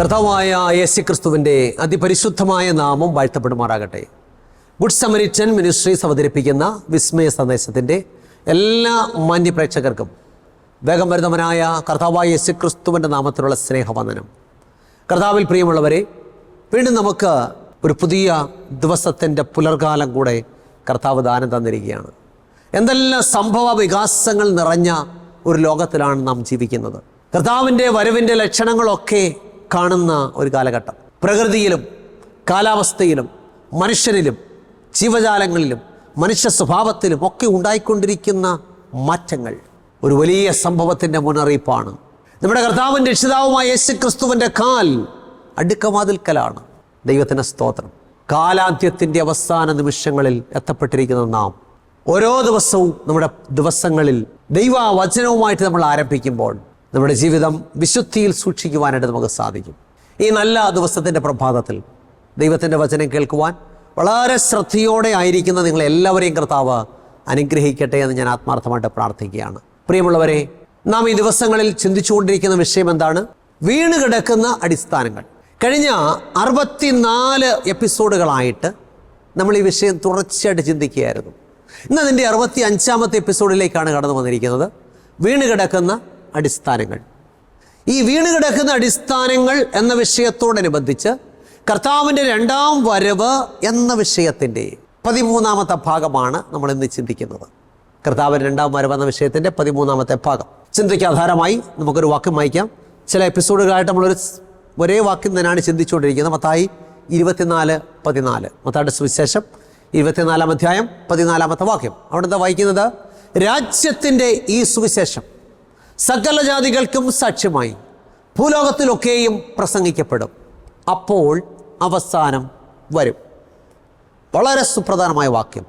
കർത്താവായ യേശു ക്രിസ്തുവിന്റെ അതിപരിശുദ്ധമായ നാമം വാഴ്ത്തപ്പെടുമാറാകട്ടെ. ഗുഡ് സമരിറ്റൻ മിനിസ്ട്രീസ് അവതരിപ്പിക്കുന്ന വിസ്മയ സന്ദേശത്തിന്റെ എല്ലാ മാന്യപ്രേക്ഷകർക്കും വേഗം വരുന്നവനായ കർത്താവായ യേശു ക്രിസ്തുവിന്റെ നാമത്തിലുള്ള സ്നേഹവന്ദനം. കർത്താവിൽ പ്രിയമുള്ളവരെ വീണ്ടും നമുക്ക് ഒരു പുതിയ ദിവസത്തിന്റെ പുലർകാലം കൂടെ കർത്താവ് ദാനം തന്നിരിക്കുകയാണ്. എന്തെല്ലാം സംഭവ വികാസങ്ങൾ നിറഞ്ഞ ഒരു ലോകത്തിലാണ് നാം ജീവിക്കുന്നത്. കർത്താവിന്റെ വരവിന്റെ ലക്ഷണങ്ങളൊക്കെ കാണുന്ന ഒരു കാലഘട്ടം. പ്രകൃതിയിലും കാലാവസ്ഥയിലും മനുഷ്യരിലും ജീവജാലങ്ങളിലും മനുഷ്യ സ്വഭാവത്തിലും ഒക്കെ ഉണ്ടായിക്കൊണ്ടിരിക്കുന്ന മാറ്റങ്ങൾ ഒരു വലിയ സംഭവത്തിന്റെ മുന്നറിയിപ്പാണ്. നമ്മുടെ കർത്താവിന്റെ രക്ഷിതാവുമായ യേശു ക്രിസ്തുവിന്റെ കാൽ അടുക്കമാതിൽക്കലാണ്. ദൈവത്തിന്റെ സ്തോത്രം. കാലാന്ത്യത്തിന്റെ അവസാന നിമിഷങ്ങളിൽ എത്തപ്പെട്ടിരിക്കുന്ന നാം. ഓരോ ദിവസവും നമ്മുടെ ദിവസങ്ങളിൽ ദൈവവചനവുമായിട്ട് നമ്മൾ ആരംഭിക്കുമ്പോൾ നമ്മുടെ ജീവിതം വിശുദ്ധിയിൽ സൂക്ഷിക്കുവാനായിട്ട് നമുക്ക് സാധിക്കും. ഈ നല്ല ദിവസത്തിന്റെ പ്രഭാതത്തിൽ ദൈവത്തിന്റെ വചനം കേൾക്കുവാൻ വളരെ ശ്രദ്ധയോടെ ആയിരിക്കുന്ന നിങ്ങൾ എല്ലാവരെയും കർത്താവ് അനുഗ്രഹിക്കട്ടെ എന്ന് ഞാൻ ആത്മാർത്ഥമായിട്ട് പ്രാർത്ഥിക്കുകയാണ്. പ്രിയമുള്ളവരെ നാം ഈ ദിവസങ്ങളിൽ ചിന്തിച്ചുകൊണ്ടിരിക്കുന്ന വിഷയം എന്താണ്? വീണ് കിടക്കുന്ന അടിസ്ഥാനങ്ങൾ. കഴിഞ്ഞ അറുപത്തിനാല് എപ്പിസോഡുകളായിട്ട് നമ്മൾ ഈ വിഷയം തുടർച്ചയായിട്ട് ചിന്തിക്കുകയായിരുന്നു. ഇന്ന് അതിന്റെ അറുപത്തി അഞ്ചാമത്തെ എപ്പിസോഡിലേക്കാണ് കടന്നു വന്നിരിക്കുന്നത്. വീണ് കിടക്കുന്ന അടിസ്ഥാനങ്ങൾ. ഈ വീണ് കിടക്കുന്ന അടിസ്ഥാനങ്ങൾ എന്ന വിഷയത്തോടനുബന്ധിച്ച് കർത്താവിന്റെ രണ്ടാം വരവ് എന്ന വിഷയത്തിന്റെ പതിമൂന്നാമത്തെ ഭാഗമാണ് നമ്മൾ ഇന്ന് ചിന്തിക്കുന്നത്. കർത്താവിന്റെ രണ്ടാം വരവ് എന്ന വിഷയത്തിന്റെ പതിമൂന്നാമത്തെ ഭാഗം. ചിന്തയ്ക്ക് ആധാരമായി നമുക്കൊരു വാക്യം വായിക്കാം. ചില എപ്പിസോഡുകളായിട്ട് നമ്മളൊരു ഒരേ വാക്യം തന്നെയാണ് ചിന്തിച്ചുകൊണ്ടിരിക്കുന്നത്. മത്തായി ഇരുപത്തിനാല് പതിനാല്. മത്തായുടെ സുവിശേഷം ഇരുപത്തിനാലാം അധ്യായം പതിനാലാമത്തെ വാക്യം. അവിടുത്തെ വായിക്കുന്നത്? രാജ്യത്തിന്റെ ഈ സുവിശേഷം. സകല ജാതികൾക്കും സാക്ഷ്യമായി ഭൂലോകത്തിലൊക്കെയും പ്രസംഗിക്കപ്പെടും. അപ്പോൾ അവസാനം വരും. വളരെ സുപ്രധാനമായ വാക്യം.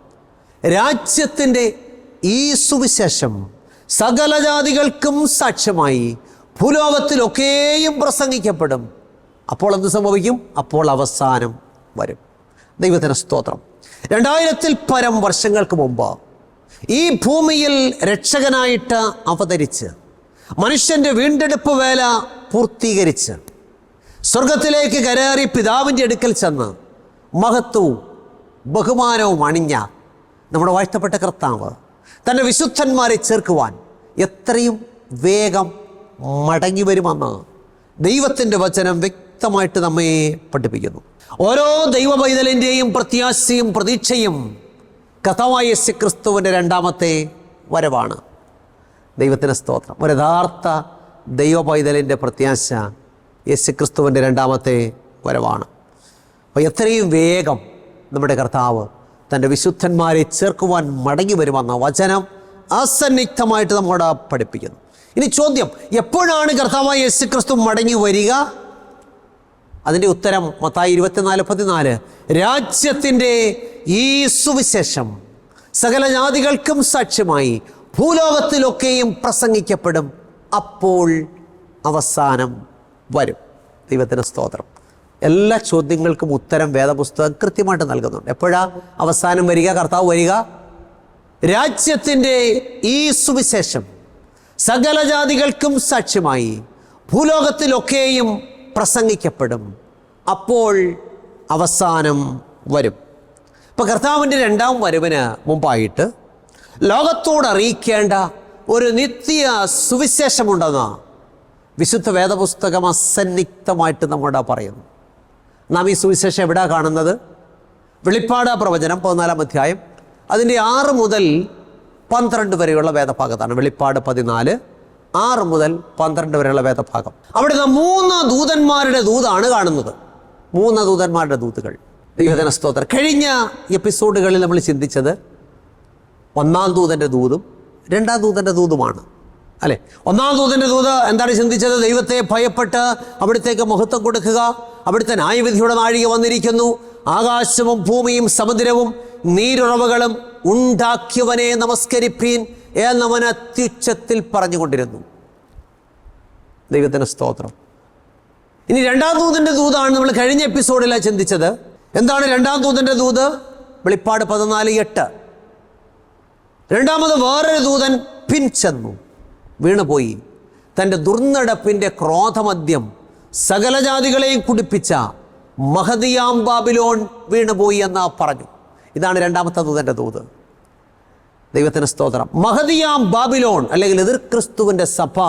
രാജ്യത്തിന്റെ ഈ സുവിശേഷം സകല ജാതികൾക്കും സാക്ഷ്യമായി ഭൂലോകത്തിലൊക്കെയും പ്രസംഗിക്കപ്പെടും. അപ്പോൾ എന്ത് സംഭവിക്കും? അപ്പോൾ അവസാനം വരും. ദൈവത്തിന് സ്തോത്രം. രണ്ടായിരത്തിൽ പരം വർഷങ്ങൾക്ക് മുമ്പ് ഈ ഭൂമിയിൽ രക്ഷകനായിട്ട് അവതരിച്ച് മനുഷ്യന്റെ വീണ്ടെടുപ്പ് വേല പൂർത്തീകരിച്ച് സ്വർഗത്തിലേക്ക് കരേറി പിതാവിന്റെ അടുക്കൽ ചെന്ന് മഹത്വവും ബഹുമാനവും അണിഞ്ഞ നമ്മുടെ വാഴ്ത്തപ്പെട്ട കർത്താവ് തന്റെ വിശുദ്ധന്മാരെ ചേർക്കുവാൻ എത്രയും വേഗം മടങ്ങി വരുമെന്ന് ദൈവത്തിന്റെ വചനം വ്യക്തമായിട്ട് നമ്മെ പഠിപ്പിക്കുന്നു. ഓരോ ദൈവ പൈതലിന്റെയും പ്രത്യാശയും പ്രതീക്ഷയും കഥമായ ക്രിസ്തുവിന്റെ രണ്ടാമത്തെ വരവാണ്. ദൈവത്തിന് സ്തോത്രം. ഒരു യഥാർത്ഥ ദൈവ പൈതലിന്റെ പ്രത്യാശ യേശുക്രിസ്തുവിന്റെ രണ്ടാമത്തെ വരവാണ്. അപ്പോൾ എത്രയും വേഗം നമ്മുടെ കർത്താവ് തന്റെ വിശുദ്ധന്മാരെ ചേർക്കുവാൻ മടങ്ങി വരുമെന്ന വചനം അസന്നിഗ്ധമായിട്ട് നമ്മോട് പഠിപ്പിക്കുന്നു. ഇനി ചോദ്യം എപ്പോഴാണ് കർത്താവായ യേശുക്രിസ്തു മടങ്ങി വരിക? അതിന്റെ ഉത്തരം മത്തായി ഇരുപത്തിനാല് പതിനാല്. രാജ്യത്തിന്റെ ഈ സുവിശേഷം സകല ജാതികൾക്കും സാക്ഷ്യമായി ഭൂലോകത്തിലൊക്കെയും പ്രസംഗിക്കപ്പെടും. അപ്പോൾ അവസാനം വരും. ദൈവത്തിന് സ്തോത്രം. എല്ലാ ചോദ്യങ്ങൾക്കും ഉത്തരം വേദപുസ്തകം കൃത്യമായിട്ട് നൽകുന്നുണ്ട്. എപ്പോഴാ? അവസാനം വരിക കർത്താവ് വരിക. രാജ്യത്തിന്റെ ഈ സുവിശേഷം സകല ജാതികൾക്കും സാക്ഷ്യമായി ഭൂലോകത്തിലൊക്കെയും പ്രസംഗിക്കപ്പെടും. അപ്പോൾ അവസാനം വരും. ഇപ്പം കർത്താവിന്റെ രണ്ടാം വരവിന് മുമ്പായിട്ട് ലോകത്തോട് അറിയിക്കേണ്ട ഒരു നിത്യ സുവിശേഷമുണ്ടെന്ന് വിശുദ്ധ വേദപുസ്തകം അസന്നിഗ്ധമായിട്ട് നമ്മോട് പറയുന്നു. നാം ഈ സുവിശേഷം എവിടെ കാണുന്നത്? വെളിപ്പാട് പ്രവചനം പതിനാലാം അധ്യായം അതിന്റെ ആറ് മുതൽ പന്ത്രണ്ട് വരെയുള്ള വേദഭാഗത്താണ്. വെളിപ്പാട് പതിനാല് ആറ് മുതൽ പന്ത്രണ്ട് വരെയുള്ള വേദഭാഗം. അവിടെ മൂന്ന് ദൂതന്മാരുടെ ദൂതാണ് കാണുന്നത്. മൂന്ന് ദൂതന്മാരുടെ ദൂതുകൾ. ദൈവജന സ്തോത്രം കഴിഞ്ഞ എപ്പിസോഡുകളിൽ നമ്മൾ ചിന്തിച്ചത് ഒന്നാം ദൂതന്റെ ദൂതും രണ്ടാം ദൂതന്റെ ദൂതുമാണ്. അല്ലെ? ഒന്നാം ദൂതന്റെ ദൂത് എന്താണ് ചിന്തിച്ചത്? ദൈവത്തെ ഭയപ്പെട്ട് അവിടുത്തേക്ക് മഹത്വം കൊടുക്കുക. അവിടുത്തെ ന്യായവിധിയുടെ നാഴിക വന്നിരിക്കുന്നു. ആകാശവും ഭൂമിയും സമുദ്രവും നീരുറവകളും ഉണ്ടാക്കിയവനെ നമസ്കരിപ്പീൻ എന്നവൻ അത്യുച്ചത്തിൽ പറഞ്ഞുകൊണ്ടിരുന്നു. ദൈവത്തിന് സ്തോത്രം. ഇനി രണ്ടാം ദൂതന്റെ ദൂതാണ് നമ്മൾ കഴിഞ്ഞ എപ്പിസോഡിലാണ് ചിന്തിച്ചത്. എന്താണ് രണ്ടാം ദൂതന്റെ ദൂത്? വെളിപ്പാട് പതിനാല് എട്ട്. രണ്ടാമത് വേറൊരു ദൂതൻ പിൻചെന്നു വീണുപോയി. തന്റെ ദുർനടപ്പിന്റെ ക്രോധമദ്യം സകല ജാതികളെയും കുടിപ്പിച്ച മഹദിയാം ബാബിലോൺ വീണുപോയി എന്ന് പറഞ്ഞു. ഇതാണ് രണ്ടാമത്തെ ദൂതന്റെ ദൂത്. ദൈവത്തിന് സ്തോത്രം. മഹദിയാം ബാബിലോൺ അല്ലെങ്കിൽ എതിർ ക്രിസ്തുവിന്റെ സഭ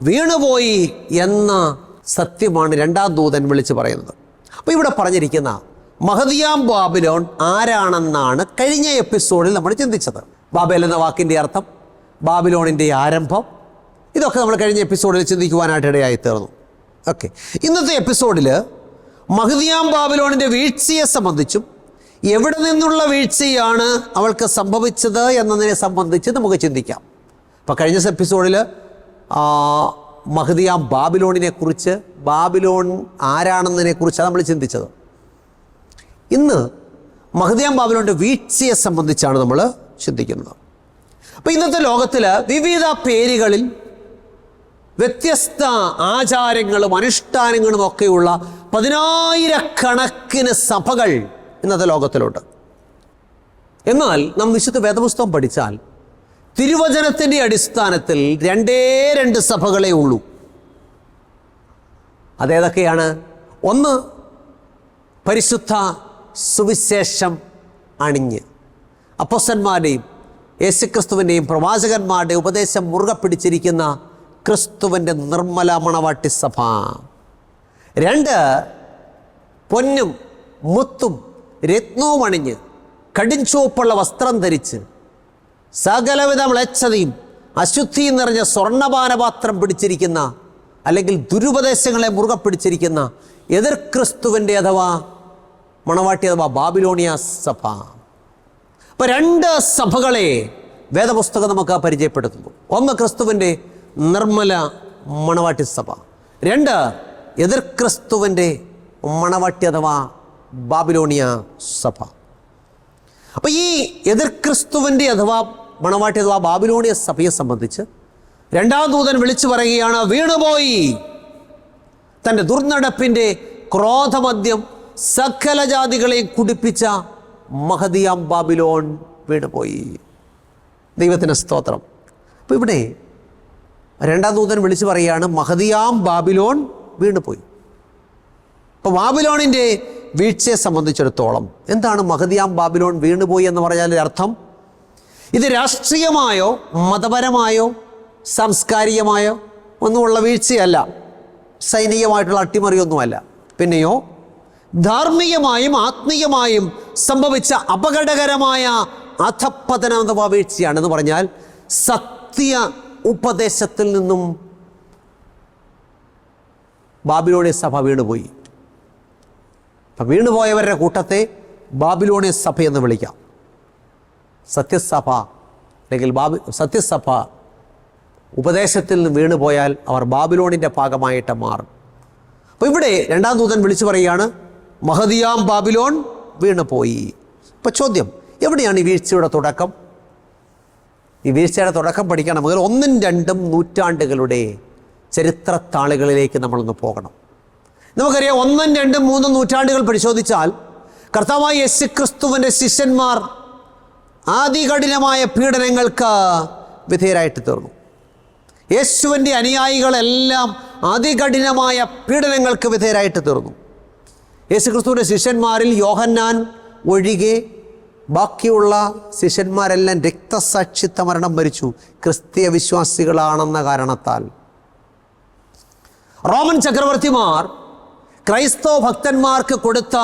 വീണുപോയി എന്ന സത്യമാണ് രണ്ടാം ദൂതൻ വിളിച്ചു പറയുന്നത്. അപ്പോൾ ഇവിടെ പറഞ്ഞിരിക്കുന്ന മഹദിയാം ബാബിലോൺ ആരാണെന്നാണ് കഴിഞ്ഞ എപ്പിസോഡിൽ നമ്മൾ ചിന്തിച്ചത്. ബാബേൽ എന്ന വാക്കിന്റെ അർത്ഥം ബാബിലോണിന്റെ ആരംഭം. ഇതൊക്കെ നമ്മൾ കഴിഞ്ഞ എപ്പിസോഡിൽ ചിന്തിക്കുവാനായിട്ട് ഇടയായി തീർന്നു ഓക്കെ. ഇന്നത്തെ എപ്പിസോഡിൽ മഹദിയാം ബാബിലോണിന്റെ വീഴ്ചയെ സംബന്ധിച്ചും എവിടെ നിന്നുള്ള വീഴ്ചയാണ് അവൾക്ക് സംഭവിച്ചത് എന്നതിനെ സംബന്ധിച്ച് നമുക്ക് ചിന്തിക്കാം. അപ്പോൾ കഴിഞ്ഞ എപ്പിസോഡിൽ മഹദിയാം ബാബിലോണിനെ കുറിച്ച് ബാബിലോൺ ആരാണെന്നതിനെ കുറിച്ചാണ് നമ്മൾ ചിന്തിച്ചത്. ഇന്ന് മഹദിയാം ബാബിലോണിന്റെ വീഴ്ചയെ സംബന്ധിച്ചാണ് നമ്മൾ ചിന്തിക്കുന്നത്. അപ്പോൾ ഇന്നത്തെ ലോകത്തിൽ വിവിധ പേരുകളിൽ വ്യത്യസ്ത ആചാരങ്ങളും അനുഷ്ഠാനങ്ങളും ഒക്കെയുള്ള പതിനായിരക്കണക്കിന് സഭകൾ ഇന്നത്തെ ലോകത്തിലുണ്ട്. എന്നാൽ നാം വിശുദ്ധ വേദപുസ്തകം പഠിച്ചാൽ തിരുവചനത്തിന്റെ അടിസ്ഥാനത്തിൽ രണ്ടേ രണ്ട് സഭകളേ ഉള്ളൂ. അതേതൊക്കെയാണ്? ഒന്ന് പരിശുദ്ധ സുവിശേഷം അണിഞ്ഞ്. അപ്പോസന്മാരുടെയും യേശുക്രിസ്തുവിന്റെയും പ്രവാചകന്മാരുടെയും ഉപദേശം മുറുകെ പിടിച്ചിരിക്കുന്ന ക്രിസ്തുവിന്റെ നിർമ്മല മണവാട്ടി സഭ. രണ്ട് പൊന്നും മുത്തും രത്നവും അണിഞ്ഞ് കടിഞ്ചുവപ്പുള്ള വസ്ത്രം ധരിച്ച് സകലവിധ മ്ളച്ഛതയും അശുദ്ധിയും നിറഞ്ഞ സ്വർണപാനപാത്രം പിടിച്ചിരിക്കുന്ന അല്ലെങ്കിൽ ദുരുപദേശങ്ങളെ മുറുകെ പിടിച്ചിരിക്കുന്ന എതിർ ക്രിസ്തുവിന്റെ അഥവാ മണവാട്ടി അഥവാ ബാബിലോണിയ സഭ. അപ്പൊ രണ്ട് സഭകളെ വേദപുസ്തകം നമുക്ക് പരിചയപ്പെടുത്തുന്നു. ഒന്ന് ക്രിസ്തുവിന്റെ നിർമ്മല മണവാട്ടി സഭ. രണ്ട് എതിർ ക്രിസ്തുവിന്റെ മണവാട്ടി അഥവാ ബാബിലോണിയ സഭ. അപ്പോൾ ഈ എതിർ ക്രിസ്തുവിന്റെ അഥവാ മണവാട്ടി അഥവാ ബാബിലോണിയ സഭയെ സംബന്ധിച്ച് രണ്ടാം ദൂതൻ വിളിച്ചു പറയുകയാണ് വീണുപോയി. തന്റെ ദുർനടപ്പിന്റെ ക്രോധമദ്യം സകല ജാതികളെയും കുടിപ്പിച്ച മഹദിയാം ബാബിലോൺ വീണുപോയി. ദൈവത്തിന് സ്തോത്രം. അപ്പോൾ ഇവിടെ രണ്ടാം ദൂതൻ വിളിച്ചു പറയുകയാണ് മഹദിയാം ബാബിലോൺ വീണുപോയി. അപ്പോൾ ബാബിലോണിന്റെ വീഴ്ചയെ സംബന്ധിച്ചിടത്തോളം എന്താണ് മഹദിയാം ബാബിലോൺ വീണുപോയി എന്ന് പറഞ്ഞാൽ അർത്ഥം? ഇത് രാഷ്ട്രീയമായോ മതപരമായോ സാംസ്കാരികമായോ ഒന്നുമുള്ള വീഴ്ചയല്ല. സൈനികമായിട്ടുള്ള അട്ടിമറിയൊന്നുമല്ല. പിന്നെയോ ധാർമ്മികമായും ആത്മീയമായും സംഭവിച്ച അപകടകരമായ അധപ്പതന അഥവാ വീഴ്ചയാണെന്ന് പറഞ്ഞാൽ സത്യ ഉപദേശത്തിൽ നിന്നും ബാബിലോണിയ സഭ വീണുപോയി. അപ്പം വീണുപോയവരുടെ കൂട്ടത്തെ ബാബിലോണിയ സഭ എന്ന് വിളിക്കാം. സത്യസഭ അല്ലെങ്കിൽ ബാബി സത്യസഭ ഉപദേശത്തിൽ നിന്ന് വീണുപോയാൽ അവർ ബാബിലോണിന്റെ ഭാഗമായിട്ട് മാറും. അപ്പോൾ ഇവിടെ രണ്ടാം ദൂതൻ വിളിച്ചു പറയുകയാണ് മഹദിയാം ബാബിലോൺ വീണുപോയി. ഇപ്പോൾ ചോദ്യം എവിടെയാണ് ഈ വീഴ്ചയുടെ തുടക്കം? ഈ വീഴ്ചയുടെ തുടക്കം പഠിക്കണമെങ്കിൽ ഒന്നും രണ്ടും നൂറ്റാണ്ടുകളുടെ ചരിത്രത്താളുകളിലേക്ക് നമ്മളൊന്ന് പോകണം. നമുക്കറിയാം ഒന്നും രണ്ടും മൂന്നും നൂറ്റാണ്ടുകൾ പരിശോധിച്ചാൽ കർത്താവായ യേശു ക്രിസ്തുവിന്റെ ശിഷ്യന്മാർ ആദികഠിനമായ പീഡനങ്ങൾക്ക് വിധേയരായിട്ട് തീർന്നു. യേശുവിന്റെ അനുയായികളെല്ലാം അതികഠിനമായ പീഡനങ്ങൾക്ക് വിധേയരായിട്ട് തീർന്നു. യേശുക്രിസ്തുവിന്റെ ശിഷ്യന്മാരിൽ യോഹന്നാൻ ഒഴികെ ബാക്കിയുള്ള ശിഷ്യന്മാരെല്ലാം രക്തസാക്ഷിത്വ മരണം ഭരിച്ചു ക്രിസ്തീയ വിശ്വാസികളാണെന്ന കാരണത്താൽ. റോമൻ ചക്രവർത്തിമാർ ക്രൈസ്തവ ഭക്തന്മാർക്ക് കൊടുത്ത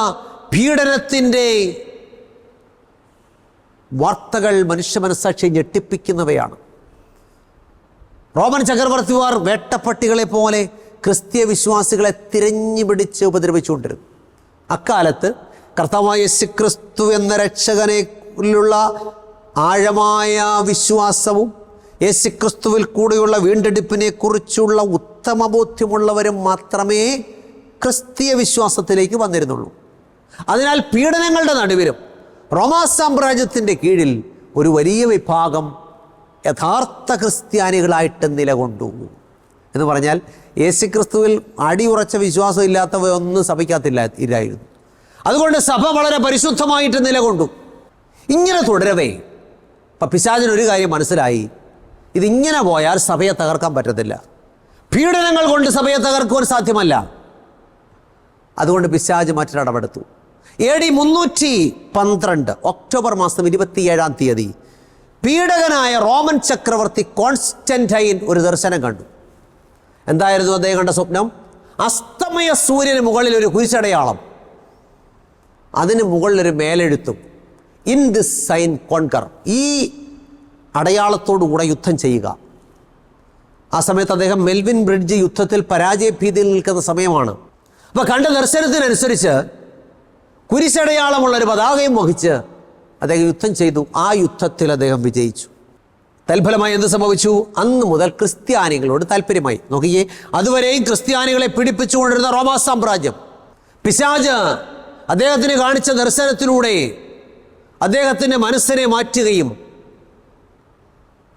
പീഡനത്തിന്റെ വാർത്തകൾ മനുഷ്യ മനസ്സാക്ഷിയെ ഞെട്ടിപ്പിക്കുന്നവയാണ്. റോമൻ ചക്രവർത്തിമാർ വേട്ടപ്പട്ടികളെ പോലെ ക്രിസ്തീയ വിശ്വാസികളെ തിരഞ്ഞു പിടിച്ച് ഉപദ്രവിച്ചുകൊണ്ടിരുന്നു. അക്കാലത്ത് കർത്താവായ ക്രിസ്തു എന്ന രക്ഷകനെയുള്ള ആഴമായ വിശ്വാസവും യേശു ക്രിസ്തുവിൽ കൂടെയുള്ള വീണ്ടെടുപ്പിനെ കുറിച്ചുള്ള ഉത്തമ ബോധ്യമുള്ളവരും മാത്രമേ ക്രിസ്തീയ വിശ്വാസത്തിലേക്ക് വന്നിരുന്നുള്ളൂ. അതിനാൽ പീഡനങ്ങളുടെ നടുവിലും റോമാ സാമ്രാജ്യത്തിന്റെ കീഴിൽ ഒരു വലിയ വിഭാഗം യഥാർത്ഥ ക്രിസ്ത്യാനികളായിട്ട് നിലകൊണ്ടു എന്ന് പറഞ്ഞാൽ യേശു ക്രിസ്തുവിൽ അടിയുറച്ച വിശ്വാസം ഇല്ലാത്തവയൊന്നും സഭയ്ക്കകത്തില്ല ഇല്ലായിരുന്നു. അതുകൊണ്ട് സഭ വളരെ പരിശുദ്ധമായിട്ട് നിലകൊണ്ടു. ഇങ്ങനെ തുടരവേ. ഇപ്പം പിശാചിനൊരു കാര്യം മനസ്സിലായി. ഇതിങ്ങനെ പോയാൽ സഭയെ തകർക്കാൻ പറ്റത്തില്ല. പീഡനങ്ങൾ കൊണ്ട് സഭയെ തകർക്കുവാൻ സാധ്യമല്ല. അതുകൊണ്ട് പിശാജ് മറ്റൊരിടപെടുത്തു എ ഡി മുന്നൂറ്റി പന്ത്രണ്ട് ഒക്ടോബർ മാസം ഇരുപത്തിയേഴാം തീയതി. പീഡകനായ റോമൻ ചക്രവർത്തി കോൺസ്റ്റന്റൈൻ ഒരു ദർശനം കണ്ടു. എന്തായിരുന്നു അദ്ദേഹം കണ്ട സ്വപ്നം? അസ്തമയ സൂര്യന് മുകളിൽ ഒരു കുരിശടയാളം. അതിന് മുകളിലൊരു മേലെഴുത്തും. ഇൻ ദിസ് സൈൻ കോൺകർ ഈ അടയാളത്തോടുകൂടെ യുദ്ധം ചെയ്യുക. ആ സമയത്ത് അദ്ദേഹം മെൽവിൻ ബ്രിഡ്ജ് യുദ്ധത്തിൽ പരാജയ ഭീതിയിൽ നിൽക്കുന്ന സമയമാണ്. അപ്പോൾ കണ്ട ദർശനത്തിനനുസരിച്ച് കുരിശടയാളമുള്ള ഒരു പതാകയും വഹിച്ച് അദ്ദേഹം യുദ്ധം ചെയ്തു. ആ യുദ്ധത്തിൽ അദ്ദേഹം വിജയിച്ചു. തൽഫലമായി എന്ത് സംഭവിച്ചു? അന്ന് മുതൽ ക്രിസ്ത്യാനികളോട് താല്പര്യമായി നോക്കിയേ അതുവരെയും ക്രിസ്ത്യാനികളെ പിടിപ്പിച്ചുകൊണ്ടിരുന്ന റോമാ സാമ്രാജ്യം. പിശാജ് അദ്ദേഹത്തിന് കാണിച്ച ദർശനത്തിലൂടെ അദ്ദേഹത്തിന്റെ മനസ്സിനെ മാറ്റുകയും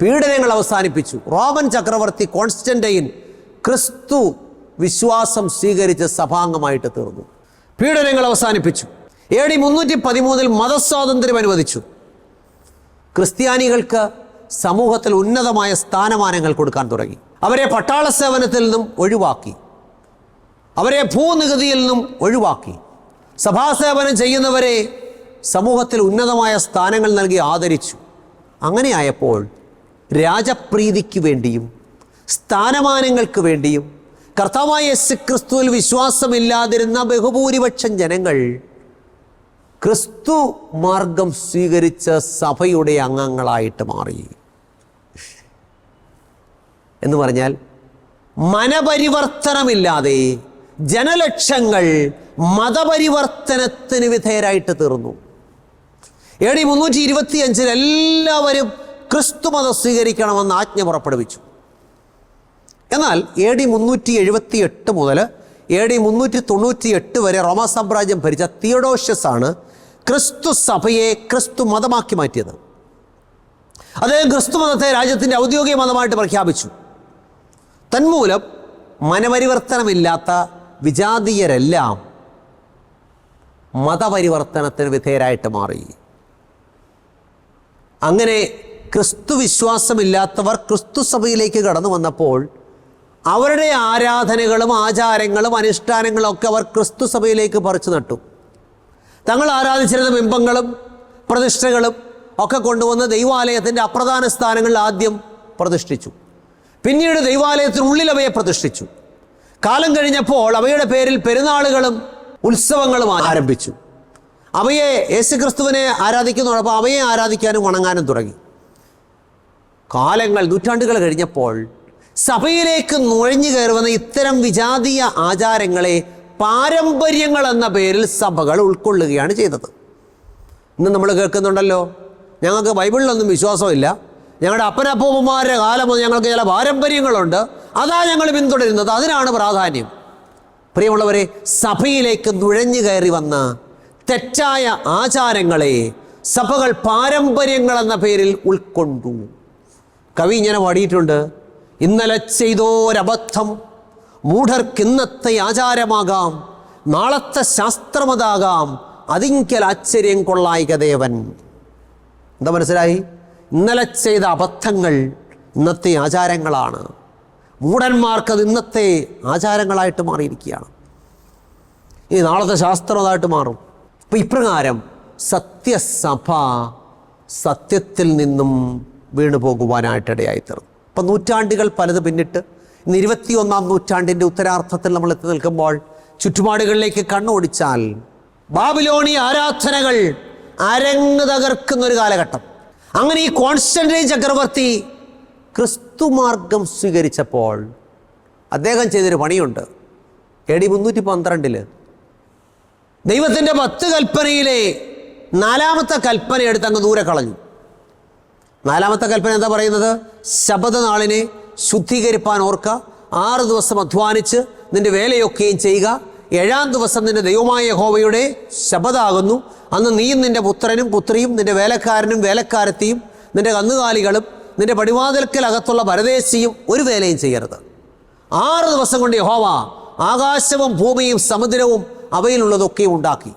പീഡനങ്ങൾ അവസാനിപ്പിച്ചു. റോമൻ ചക്രവർത്തി കോൺസ്റ്റന്റൈൻ ക്രിസ്തു വിശ്വാസം സ്വീകരിച്ച് സഭാംഗമായിട്ട് തീർന്നു. പീഡനങ്ങൾ അവസാനിപ്പിച്ചു. എ ഡി മുന്നൂറ്റി പതിമൂന്നിൽ മതസ്വാതന്ത്ര്യം അനുവദിച്ചു. ക്രിസ്ത്യാനികൾക്ക് സമൂഹത്തിൽ ഉന്നതമായ സ്ഥാനമാനങ്ങൾ കൊടുക്കാൻ തുടങ്ങി. അവരെ പട്ടാള സേവനത്തിൽ നിന്നും ഒഴിവാക്കി. അവരെ ഭൂനികുതിയിൽ നിന്നും ഒഴിവാക്കി. സഭാസേവനം ചെയ്യുന്നവരെ സമൂഹത്തിൽ ഉന്നതമായ സ്ഥാനങ്ങൾ നൽകി ആദരിച്ചു. അങ്ങനെയായപ്പോൾ രാജപ്രീതിക്ക് വേണ്ടിയും സ്ഥാനമാനങ്ങൾക്ക് വേണ്ടിയും കർത്താവായ യേശു ക്രിസ്തുവിൽ വിശ്വാസമില്ലാതിരുന്ന ബഹുഭൂരിപക്ഷം ജനങ്ങൾ ക്രിസ്തു മാർഗം സ്വീകരിച്ച സഭയുടെ അംഗങ്ങളായിട്ട് മാറി. എന്ന് പറഞ്ഞാൽ മനപരിവർത്തനമില്ലാതെ ജനലക്ഷങ്ങൾ മതപരിവർത്തനത്തിന് വിധേയരായിട്ട് തീർന്നു. ഡി മുന്നൂറ്റി ഇരുപത്തി അഞ്ചിൽ എല്ലാവരും ക്രിസ്തു മതം സ്വീകരിക്കണമെന്ന് ആജ്ഞ പുറപ്പെടുവിച്ചു. എന്നാൽ എ ഡി മുന്നൂറ്റി എഴുപത്തി എട്ട് മുതൽ എ ഡി മുന്നൂറ്റി തൊണ്ണൂറ്റി എട്ട് വരെ റോമാ സാമ്രാജ്യം ഭരിച്ച തിയഡോഷ്യസ് ആണ് ക്രിസ്തു സഭയെ ക്രിസ്തു മതമാക്കി മാറ്റിയത്. അദ്ദേഹം ക്രിസ്തു മതത്തെ രാജ്യത്തിന്റെ ഔദ്യോഗിക മതമായിട്ട് പ്രഖ്യാപിച്ചു. തന്മൂലം മനപരിവർത്തനമില്ലാത്ത വിജാതീയരെല്ലാം മതപരിവർത്തനത്തിന് വിധേയരായിട്ട് മാറി. അങ്ങനെ ക്രിസ്തു വിശ്വാസമില്ലാത്തവർ ക്രിസ്തു സഭയിലേക്ക് കടന്നു വന്നപ്പോൾ അവരുടെ ആരാധനകളും ആചാരങ്ങളും അനുഷ്ഠാനങ്ങളും ഒക്കെ അവർ ക്രിസ്തു സഭയിലേക്ക് പറിച്ചു നട്ടു. തങ്ങൾ ആരാധിച്ചിരുന്ന ബിംബങ്ങളും പ്രതിഷ്ഠകളും ഒക്കെ കൊണ്ടുവന്ന് ദൈവാലയത്തിന്റെ അപ്രധാന സ്ഥാനങ്ങളിൽ ആദ്യം പ്രതിഷ്ഠിച്ചു. പിന്നീട് ദൈവാലയത്തിനുള്ളിൽ അവയെ പ്രതിഷ്ഠിച്ചു. കാലം കഴിഞ്ഞപ്പോൾ അവയുടെ പേരിൽ പെരുന്നാളുകളും ഉത്സവങ്ങളും ആരംഭിച്ചു. അവയെ യേശുക്രിസ്തുവിനെ ആരാധിക്കുന്നതോടൊപ്പം അവയെ ആരാധിക്കാനും വണങ്ങാനും തുടങ്ങി. കാലങ്ങൾ നൂറ്റാണ്ടുകൾ കഴിഞ്ഞപ്പോൾ സഭയിലേക്ക് നുഴഞ്ഞു കയറുന്ന ഇത്തരം വിജാതീയ ആചാരങ്ങളെ പാരമ്പര്യങ്ങൾ എന്ന പേരിൽ സഭകൾ ഉൾക്കൊള്ളുകയാണ് ചെയ്തത്. ഇന്ന് നമ്മൾ കേൾക്കുന്നുണ്ടല്ലോ? ഞങ്ങൾക്ക് ബൈബിളിലൊന്നും വിശ്വാസമില്ല. ഞങ്ങളുടെ അപ്പനപ്പൂപ്പന്മാരുടെ കാലം ഞങ്ങൾക്ക് ചില പാരമ്പര്യങ്ങളുണ്ട്. അതാ ഞങ്ങൾ പിന്തുടരുന്നത്. അതിനാണ് പ്രാധാന്യം. പ്രിയമുള്ളവരെ സഭയിലേക്ക് നുഴഞ്ഞു കയറി വന്ന തെറ്റായ ആചാരങ്ങളെ സഭകൾ പാരമ്പര്യങ്ങൾ എന്ന പേരിൽ ഉൾക്കൊണ്ടു. കവി ഇങ്ങനെ പാടിയിട്ടുണ്ട്. ഇന്നലെ ചെയ്തോരബദ്ധം മൂഢർക്കിന്നത്തെ ആചാരമാകാം നാളത്തെ ശാസ്ത്രമതാകാം അതിങ്കൽ ആശ്ചര്യം കൊള്ളായിക ദേവൻ. എന്താ മനസ്സിലായി? ഇന്നലെ ചെയ്ത അബദ്ധങ്ങൾ ഇന്നത്തെ ആചാരങ്ങളാണ്. മൂഢന്മാർക്കത് ഇന്നത്തെ ആചാരങ്ങളായിട്ട് മാറിയിരിക്കുകയാണ്. ഇനി നാളത്തെ ശാസ്ത്രം അതായിട്ട് മാറും. അപ്പം ഇപ്രകാരം സത്യസഭ സത്യത്തിൽ നിന്നും വീണു പോകുവാനായിട്ടിടയായി തീർന്നു അപ്പം നൂറ്റാണ്ടുകൾ പലത് പിന്നിട്ട് ഇന്ന് ഇരുപത്തിയൊന്നാം നൂറ്റാണ്ടിന്റെ ഉത്തരാർത്ഥത്തിൽ നമ്മൾ എത്തി നിൽക്കുമ്പോൾ ചുറ്റുപാടുകളിലേക്ക് കണ്ണോടിച്ചാൽ ബാബിലോണി ആരാധനകൾ അരങ്ങ് തകർക്കുന്ന ഒരു കാലഘട്ടം. അങ്ങനെ ഈ കോൺസ്റ്റന്റൈൻ ചക്രവർത്തി ക്രിസ്തുമാർഗം സ്വീകരിച്ചപ്പോൾ അദ്ദേഹം ചെയ്തൊരു പണിയുണ്ട്. എ ഡി മുന്നൂറ്റി പന്ത്രണ്ടിൽ ദൈവത്തിന്റെ പത്ത് കൽപ്പനയിലെ നാലാമത്തെ കൽപ്പന എടുത്ത് അങ്ങ് ദൂരെ കളഞ്ഞു. നാലാമത്തെ കൽപ്പന എന്താ പറയുന്നത്? ശബദനാളിനെ ശുദ്ധീകരിപ്പാൻ ഓർക്കുക. ആറ് ദിവസം അധ്വാനിച്ച് നിന്റെ വേലയൊക്കെയും ചെയ്യുക. ഏഴാം ദിവസം നിന്റെ ദൈവമായ ഹോവയുടെ ശബദാകുന്നു അന്ന് നീയും നിന്റെ പുത്രനും പുത്രിയും നിന്റെ വേലക്കാരനും വേലക്കാരത്തിയും നിന്റെ കന്നുകാലികളും നിന്റെ പടിവാതിൽക്കലകത്തുള്ള പരദേശിയും ഒരു വേലയും ചെയ്യരുത്. ആറ് ദിവസം കൊണ്ട് യഹോവ ആകാശവും ഭൂമിയും സമുദ്രവും അവയിലുള്ളതൊക്കെയും ഉണ്ടാക്കി.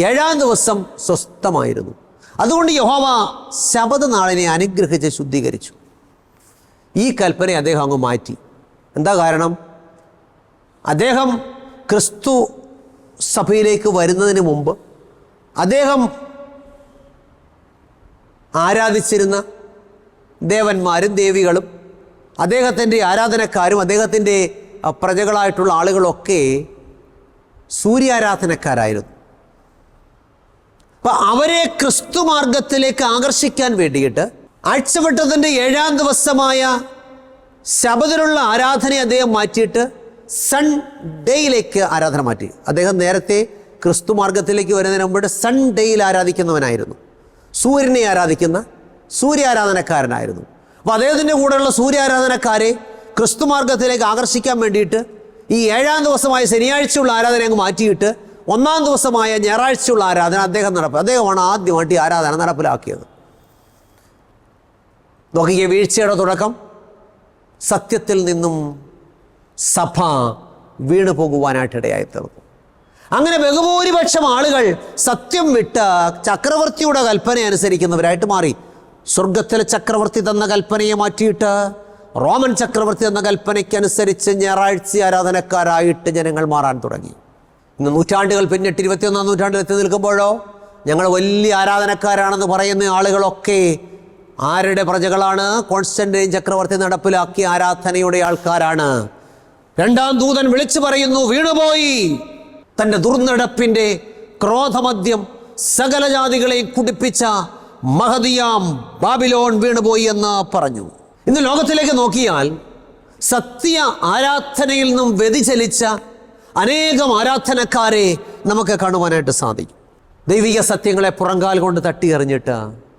ഏഴാം ദിവസം സ്വസ്ഥമായിരുന്നു. അതുകൊണ്ട് യഹോവ ശബദ നാളിനെ അനുഗ്രഹിച്ച് ശുദ്ധീകരിച്ചു. ഈ കൽപ്പന അദ്ദേഹം അങ്ങ് മാറ്റി. എന്താ കാരണം? അദ്ദേഹം ക്രിസ്തു സഭയിലേക്ക് വരുന്നതിന് മുമ്പ് അദ്ദേഹം ആരാധിച്ചിരുന്ന ദേവന്മാരും ദേവികളും അദ്ദേഹത്തിന്റെ ആരാധനക്കാരും അദ്ദേഹത്തിന്റെ പ്രജകളായിട്ടുള്ള ആളുകളൊക്കെ സൂര്യാരാധനക്കാരായിരുന്നു. അപ്പം അവരെ ക്രിസ്തു മാർഗത്തിലേക്ക് ആകർഷിക്കാൻ വേണ്ടിയിട്ട് ആഴ്ചവട്ടത്തിന്റെ ഏഴാം ദിവസമായ ശബദിലുള്ള ആരാധന അദ്ദേഹം മാറ്റിയിട്ട് സൺ ഡേയിലേക്ക് ആരാധന മാറ്റി. അദ്ദേഹം നേരത്തെ ക്രിസ്തു മാർഗത്തിലേക്ക് വരുന്നതിന് മുമ്പ് സൺ ഡേയിൽ ആരാധിക്കുന്നവനായിരുന്നു. സൂര്യനെ ആരാധിക്കുന്ന സൂര്യാരാധനക്കാരനായിരുന്നു. അപ്പോൾ അദ്ദേഹത്തിന്റെ കൂടെയുള്ള സൂര്യാരാധനക്കാരെ ക്രിസ്തു മാർഗത്തിലേക്ക് ആകർഷിക്കാൻ വേണ്ടിയിട്ട് ഈ ഏഴാം ദിവസമായ ശനിയാഴ്ചയുള്ള ആരാധന അങ്ങ് മാറ്റിയിട്ട് ഒന്നാം ദിവസമായ ഞായറാഴ്ചയുള്ള ആരാധന അദ്ദേഹം നടപ്പ് അദ്ദേഹമാണ് ആദ്യമായിട്ട് ഈ ആരാധന നടപ്പിലാക്കിയത്. നോക്കിയ വീഴ്ചയുടെ തുടക്കം. സത്യത്തിൽ നിന്നും സഭ വീണു പോകുവാനായിട്ടിടയായി തീർന്നു. അങ്ങനെ ബഹുഭൂരിപക്ഷം ആളുകൾ സത്യം വിട്ട് ചക്രവർത്തിയുടെ കൽപ്പന അനുസരിക്കുന്നവരായിട്ട് മാറി. സ്വർഗത്തിലെ ചക്രവർത്തി തന്ന കൽപ്പനയെ മാറ്റിയിട്ട് റോമൻ ചക്രവർത്തി തന്ന കൽപ്പനയ്ക്കനുസരിച്ച് ഞായറാഴ്ച ആരാധനക്കാരായിട്ട് ജനങ്ങൾ മാറാൻ തുടങ്ങി. ഇന്ന് നൂറ്റാണ്ടുകൾ പിന്നിട്ട് ഇരുപത്തിയൊന്നാം നൂറ്റാണ്ടിൽ എത്തി നിൽക്കുമ്പോഴോ ഞങ്ങൾ വലിയ ആരാധനക്കാരാണെന്ന് പറയുന്ന ആളുകളൊക്കെ ആരുടെ പ്രജകളാണ്? കോൺസ്റ്റന്റൈൻ ചക്രവർത്തി നടപ്പിലാക്കിയ ആരാധനയുടെ ആൾക്കാരാണ്. രണ്ടാം ദൂതൻ വിളിച്ചു പറയുന്നു വീണുപോയി. തന്റെ ദുർനടപ്പിന്റെ ക്രോധമദ്യം സകല ജാതികളെയും കുടിപ്പിച്ച മഹതിയാം ബാബിലോൺ വീണുപോയി എന്ന് പറഞ്ഞു. ഇന്ന് ലോകത്തിലേക്ക് നോക്കിയാൽ സത്യ ആരാധനയിൽ നിന്നും വ്യതിചലിച്ച അനേകം ആരാധനക്കാരെ നമുക്ക് കാണുവാനായിട്ട് സാധിക്കും. ദൈവിക സത്യങ്ങളെ പുറങ്കാൽ കൊണ്ട് തട്ടിയെറിഞ്ഞിട്ട്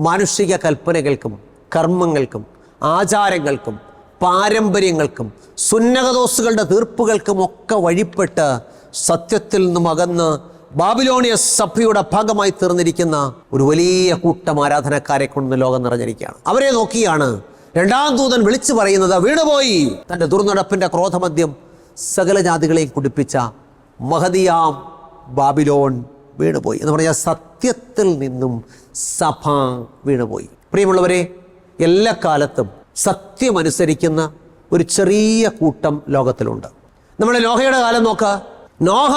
മാനുഷിക കൽപ്പനകൾക്കും കർമ്മങ്ങൾക്കും ആചാരങ്ങൾക്കും പാരമ്പര്യങ്ങൾക്കും സുന്നകദോസുകളുടെ തീർപ്പുകൾക്കും ഒക്കെ വഴിപ്പെട്ട് സത്യത്തിൽ നിന്നും അകന്ന് ബാബിലോണിയ സഭയുടെ ഭാഗമായി തീർന്നിരിക്കുന്ന ഒരു വലിയ കൂട്ടം ആരാധനക്കാരെ കൊണ്ട് ലോകം നിറഞ്ഞിരിക്കുകയാണ്. അവരെ നോക്കിയാണ് രണ്ടാം ദൂതൻ വിളിച്ചു പറയുന്നത് വീണുപോയി. തന്റെ ദുർനടപ്പിന്റെ ക്രോധമദ്യം സകല ജാതികളെയും കുടിപ്പിച്ച മഹതിയാം ബാബിലോൺ വീണുപോയി എന്ന് പറഞ്ഞാൽ സത്യത്തിൽ നിന്നും സഭ വീണുപോയി. പ്രിയമുള്ളവരെ എല്ലാ കാലത്തും സത്യമനുസരിക്കുന്ന ഒരു ചെറിയ കൂട്ടം ലോകത്തിലുണ്ട്. നമ്മുടെ നോഹയുടെ കാലം നോക്ക. നോഹ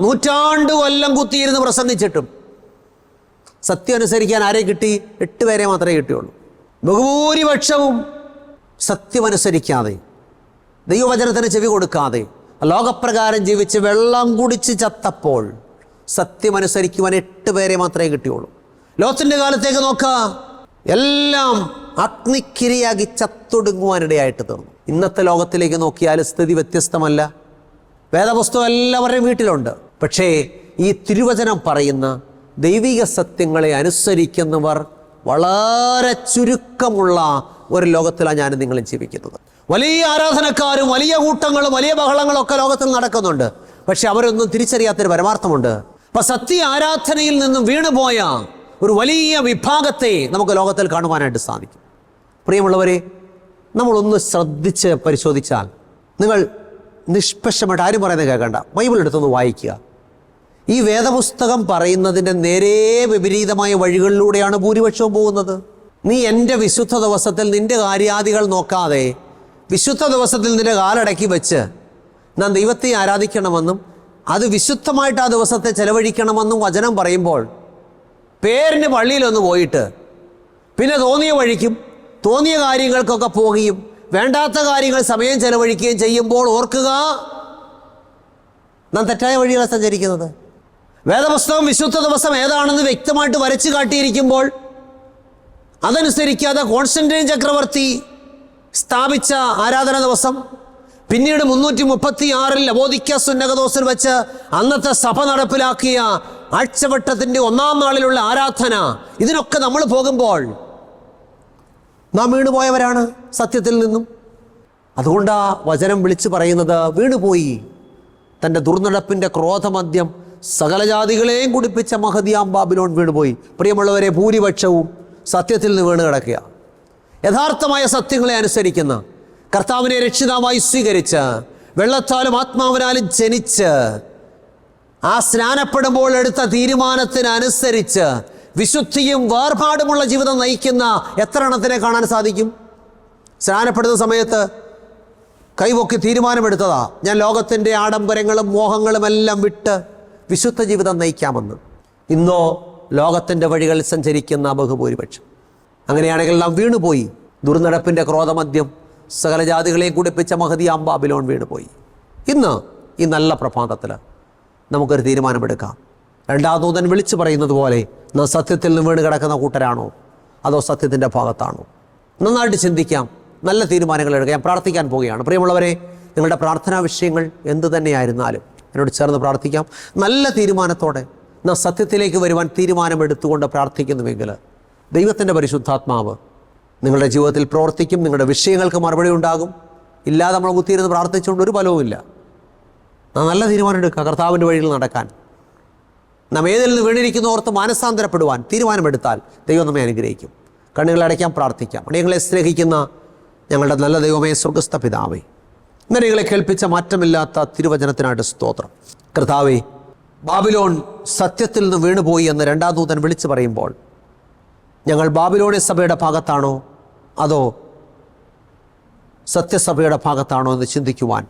നൂറ്റാണ്ട് കൊല്ലം കുത്തിയിരുന്ന് പ്രസംഗിച്ചിട്ടും സത്യം അനുസരിക്കാൻ ആരെ കിട്ടി? എട്ട് പേരെ മാത്രമേ കിട്ടിയുള്ളൂ. ബഹുഭൂരിപക്ഷവും സത്യമനുസരിക്കാതെ ദൈവവചനത്തിന് ചെവി കൊടുക്കാതെ ലോകപ്രകാരം ജീവിച്ച് വെള്ളം കുടിച്ച് ചത്തപ്പോൾ സത്യമനുസരിക്കുവാൻ എട്ട് പേരെ മാത്രമേ കിട്ടിയുള്ളൂ. ലോത്തിന്റെ കാലത്തേക്ക് നോക്ക. എല്ലാം അഗ്നിക്കിരയാകി ചത്തൊടുങ്ങുവാനിടയായിട്ട് തീർന്നു. ഇന്നത്തെ ലോകത്തിലേക്ക് നോക്കിയാൽ സ്ഥിതി വ്യത്യസ്തമല്ല. വേദപുസ്തകം എല്ലാവരുടെയും വീട്ടിലുണ്ട്. പക്ഷേ ഈ തിരുവചനം പറയുന്ന ദൈവിക സത്യങ്ങളെ അനുസരിക്കുന്നവർ വളരെ ചുരുക്കമുള്ള ഒരു ലോകത്തിലാണ് ഞാൻ നിങ്ങളും ജീവിക്കുന്നത്. വലിയ ആരാധനക്കാരും വലിയ കൂട്ടങ്ങളും വലിയ ബഹളങ്ങളും ഒക്കെ ലോകത്തിൽ നടക്കുന്നുണ്ട്. പക്ഷെ അവരൊന്നും തിരിച്ചറിയാത്തൊരു പരമാർത്ഥമുണ്ട്. അപ്പൊ സത്യ ആരാധനയിൽ നിന്നും വീണുപോയ ഒരു വലിയ വിഭാഗത്തെ നമുക്ക് ലോകത്തിൽ കാണുവാനായിട്ട് സാധിക്കും. പ്രിയമുള്ളവരെ നമ്മളൊന്ന് ശ്രദ്ധിച്ച് പരിശോധിച്ചാൽ നിങ്ങൾ നിഷ്പക്ഷമായിട്ട് ആരും പറയുന്നത് കേൾക്കണ്ട. ബൈബിൾ എടുത്തൊന്ന് വായിക്കുക. ഈ വേദപുസ്തകം പറയുന്നതിന്റെ നേരേ വിപരീതമായ വഴികളിലൂടെയാണ് ഭൂരിപക്ഷവും പോകുന്നത്. നീ എന്റെ വിശുദ്ധ ദിവസത്തിൽ നിന്റെ കാര്യാദികൾ നോക്കാതെ വിശുദ്ധ ദിവസത്തിൽ നിന്റെ കാലടക്കി വെച്ച് നാം ദൈവത്തെ ആരാധിക്കണമെന്നും അത് വിശുദ്ധമായിട്ട് ആ ദിവസത്തെ ചെലവഴിക്കണമെന്നും വചനം പറയുമ്പോൾ പേരിന് പള്ളിയിലൊന്ന് പോയിട്ട് പിന്നെ തോന്നിയ വഴിക്കും തോന്നിയ കാര്യങ്ങൾക്കൊക്കെ പോകുകയും വേണ്ടാത്ത കാര്യങ്ങൾ സമയം ചെലവഴിക്കുകയും ചെയ്യുമ്പോൾ ഓർക്കുക നാം തെറ്റായ വഴികളാണ് സഞ്ചരിക്കുന്നത്. വേദപുസ്തകം വിശുദ്ധ ദിവസം ഏതാണെന്ന് വ്യക്തമായിട്ട് വരച്ചു കാട്ടിയിരിക്കുമ്പോൾ അതനുസരിക്കാതെ കോൺസ്റ്റന്റൈൻ ചക്രവർത്തി സ്ഥാപിച്ച ആരാധന ദിവസം പിന്നീട് മുന്നൂറ്റി മുപ്പത്തി ആറിൽ ലബോദിക്ക സുന്നകദോസിൽ വെച്ച് അന്നത്തെ സഭ നടപ്പിലാക്കിയ ആഴ്ചവട്ടത്തിന്റെ ഒന്നാം നാളിലുള്ള ആരാധന. ഇതിനൊക്കെ നമ്മൾ പോകുമ്പോൾ നാം വീണുപോയവരാണ് സത്യത്തിൽ നിന്നും. അതുകൊണ്ട് വചനം വിളിച്ചു പറയുന്നത് വീണുപോയി. തന്റെ ദുർനടപ്പിന്റെ ക്രോധമദ്യം സകലജാതികളെയും കുടിപ്പിച്ച മഹദിയാം ബാബിലോൺ വീണുപോയി. പ്രിയമുള്ളവരെ ഭൂരിപക്ഷവും സത്യത്തിൽ നിന്ന് വീണ് കിടക്കുക യഥാർത്ഥമായ സത്യങ്ങളെ അനുസരിക്കുന്ന കർത്താവിനെ രക്ഷിതാവായി സ്വീകരിച്ച് വെള്ളത്താലും ആത്മാവിനാലും ജനിച്ച് ആ സ്നാനപ്പെടുമ്പോൾ എടുത്ത തീരുമാനത്തിനനുസരിച്ച് വിശുദ്ധിയും വേർപാടുമുള്ള ജീവിതം നയിക്കുന്ന എത്ര എണ്ണത്തിനെ കാണാൻ സാധിക്കും? സ്നാനപ്പെടുന്ന സമയത്ത് കൈവൊക്കി തീരുമാനമെടുത്തതാ. ഞാൻ ലോകത്തിന്റെ ആഡംബരങ്ങളും മോഹങ്ങളും എല്ലാം വിട്ട് വിശുദ്ധ ജീവിതം നയിക്കാമെന്ന്. ഇന്നോ ലോകത്തിന്റെ വഴികളിൽ സഞ്ചരിക്കുന്ന ബഹുഭൂരിപക്ഷം. അങ്ങനെയാണെങ്കിൽ നാം വീണുപോയി. ദുർനടപ്പിന്റെ ക്രോധമദ്യം സകല ജാതികളെയും കുടിപ്പിച്ച മഹതിയാം ബാബിലോൺ വീണുപോയി. ഇന്ന് ഈ നല്ല പ്രഭാതത്തിൽ നമുക്കൊരു തീരുമാനമെടുക്കാം. രണ്ടാം ദൂതൻ വിളിച്ചു പറയുന്നത് പോലെ നാം സത്യത്തിൽ നിന്ന് വീണ് കിടക്കുന്ന കൂട്ടരാണോ? അതോ സത്യത്തിന്റെ ഭാഗത്താണോ? നന്നായിട്ട് ചിന്തിക്കാം. നല്ല തീരുമാനങ്ങൾ എടുക്കാം. ഞാൻ പ്രാർത്ഥിക്കാൻ പോവുകയാണ്. പ്രിയമുള്ളവരെ നിങ്ങളുടെ പ്രാർത്ഥനാ വിഷയങ്ങൾ എന്തു തന്നെയായിരുന്നാലും എന്നോട് ചേർന്ന് പ്രാർത്ഥിക്കാം. നല്ല തീരുമാനത്തോടെ നാം സത്യത്തിലേക്ക് വരുവാൻ തീരുമാനമെടുത്തുകൊണ്ട് പ്രാർത്ഥിക്കുന്നുവെങ്കിൽ ദൈവത്തിന്റെ പരിശുദ്ധാത്മാവ് നിങ്ങളുടെ ജീവിതത്തിൽ പ്രവർത്തിക്കും നിങ്ങളുടെ വിഷയങ്ങൾക്ക് മറുപടി ഉണ്ടാകും. ഇല്ലാതെ നമ്മൾ കുത്തിയിരുന്ന് പ്രാർത്ഥിച്ചുകൊണ്ട് ഒരു ഫലവുമില്ല നല്ല തീരുമാനം എടുക്കുക കർത്താവിന്റെ വഴിയിൽ നടക്കാൻ. നാം ഏതിൽ നിന്ന് വീണിരിക്കുന്ന ഓർത്ത് മാനസാന്തരപ്പെടുവാൻ തീരുമാനമെടുത്താൽ ദൈവം നമ്മെ അനുഗ്രഹിക്കും. കണ്ണുകളെ അടയ്ക്കാൻ പ്രാർത്ഥിക്കാം. അടിയങ്ങളെ സ്നേഹിക്കുന്ന ഞങ്ങളുടെ നല്ല ദൈവമേ സ്വർഗസ്ഥ പിതാവേ ഇന്നലെ കേൾപ്പിച്ച മാറ്റമില്ലാത്ത തിരുവചനത്തിനായിട്ട് സ്തോത്രം. കർത്താവേ ബാബിലോൺ സത്യത്തിൽ നിന്ന് വീണുപോയി എന്ന് രണ്ടാം ദൂതൻ വിളിച്ചു പറയുമ്പോൾ ഞങ്ങൾ ബാബിലോണി സഭയുടെ ഭാഗത്താണോ? അതോ സത്യസഭയുടെ ഭാഗത്താണോ എന്ന് ചിന്തിക്കുവാൻ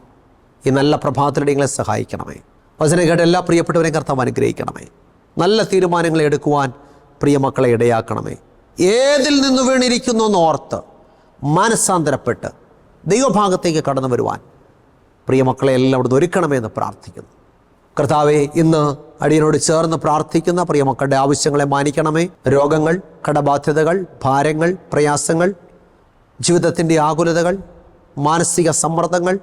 ഈ നല്ല പ്രഭാതത്തിലൂടെ നിങ്ങളെ സഹായിക്കണമേ. വചനം കേട്ട എല്ലാ പ്രിയപ്പെട്ടവരെയും കർത്താവ് അനുഗ്രഹിക്കണമേ. നല്ല തീരുമാനങ്ങൾ എടുക്കുവാൻ പ്രിയമക്കളെ ഇടയാക്കണമേ. ഏതിൽ നിന്ന് വീണിരിക്കുന്നു എന്ന് ഓർത്ത് മാനസാന്തരപ്പെട്ട് ദൈവഭാഗത്തേക്ക് കടന്നു വരുവാൻ പ്രിയമക്കളെ എല്ലാം അവിടുന്ന് ഒരുക്കണമേ എന്ന് പ്രാർത്ഥിക്കുന്നു. കർത്താവെ ഇന്ന് അടിയനോട് ചേർന്ന് പ്രാർത്ഥിക്കുന്ന പ്രിയമക്കളുടെ ആവശ്യങ്ങളെ മാനിക്കണമേ. രോഗങ്ങൾ കടബാധ്യതകൾ ഭാരങ്ങൾ പ്രയാസങ്ങൾ ജീവിതത്തിന്റെ ആകുലതകൾ മാനസിക സമ്മർദ്ദങ്ങൾ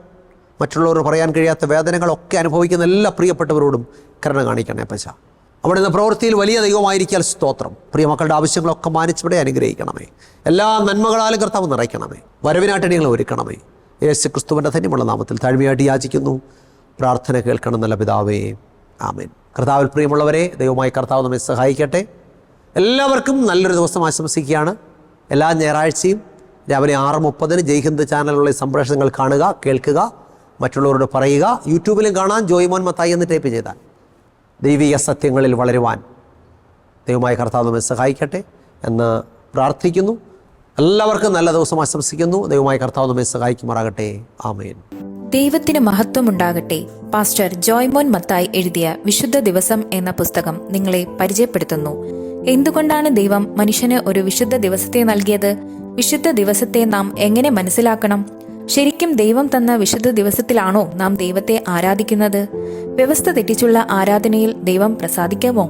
മറ്റുള്ളവർ പറയാൻ കഴിയാത്ത വേദനകളൊക്കെ അനുഭവിക്കുന്ന എല്ലാ പ്രിയപ്പെട്ടവരോടും കരുണ കാണിക്കണേ പച്ച അവിടെ നിന്ന് പ്രവൃത്തിയിൽ വലിയ ദൈവമായിരിക്കാൻ സ്തോത്രം. പ്രിയ മക്കളുടെ ആവശ്യങ്ങളൊക്കെ മാനിച്ചിവിടെ അനുഗ്രഹിക്കണമേ. എല്ലാ നന്മകളാലും കർത്താവ് നിറയ്ക്കണമേ. വരവിനാട്ടണികളെ ഒരുക്കണമേ. യേശു ക്രിസ്തുവിന്റെ ധന്യമുള്ള നാമത്തിൽ താഴ്മയായിട്ട് യാചിക്കുന്നു. പ്രാർത്ഥന കേൾക്കണം നല്ല പിതാവേ. ആമേൻ. കർത്താവിൽ പ്രിയമുള്ളവരെ ദൈവമായി കർത്താവ് നമ്മെ സഹായിക്കട്ടെ. എല്ലാവർക്കും നല്ലൊരു ദിവസം ആശംസിക്കുകയാണ്. എല്ലാ ഞായറാഴ്ചയും രാവിലെ ആറ് മുപ്പതിന് ജയ്ഹിന്ദ് ചാനലിലുള്ള സംപ്രേഷണങ്ങൾ കാണുക കേൾക്കുക മറ്റുള്ളവരോട് പറയുക. യൂട്യൂബിലും കാണാൻ ജോയ്മോൻ മത്തായി എന്ന് ടൈപ്പ് ചെയ്താൽ. ദൈവിക സത്യങ്ങളിൽ വളരുവാൻ ദൈവമായ കർത്താവ് നമ്മെ സഹായിക്കട്ടെ എന്ന് പ്രാർത്ഥിക്കുന്നു. എല്ലാവർക്കും നല്ല ദിവസം ആശംസിക്കുന്നു. ദൈവമായ കർത്താവ് നമ്മെ സഹായിക്കുമാറാകട്ടെ. ആമേൻ. ദൈവത്തിന് മഹത്വമുണ്ടാകട്ടെ. പാസ്റ്റർ ജോയ്മോൻ മത്തായി എഴുതിയ വിശുദ്ധ ദിവസം എന്ന പുസ്തകം നിങ്ങളെ പരിചയപ്പെടുത്തുന്നു. എന്തുകൊണ്ടാണ് ദൈവം മനുഷ്യന് ഒരു വിശുദ്ധ ദിവസത്തെ നൽകിയത്? വിശുദ്ധ ദിവസത്തെ നാം എങ്ങനെ മനസ്സിലാക്കണം? ശരിക്കും ദൈവം തന്ന വിശുദ്ധ ദിവസത്തിലാണോ നാം ദൈവത്തെ ആരാധിക്കുന്നത്? വ്യവസ്ഥ തെറ്റിച്ചുള്ള ആരാധനയിൽ ദൈവം പ്രസാദിക്കാമോ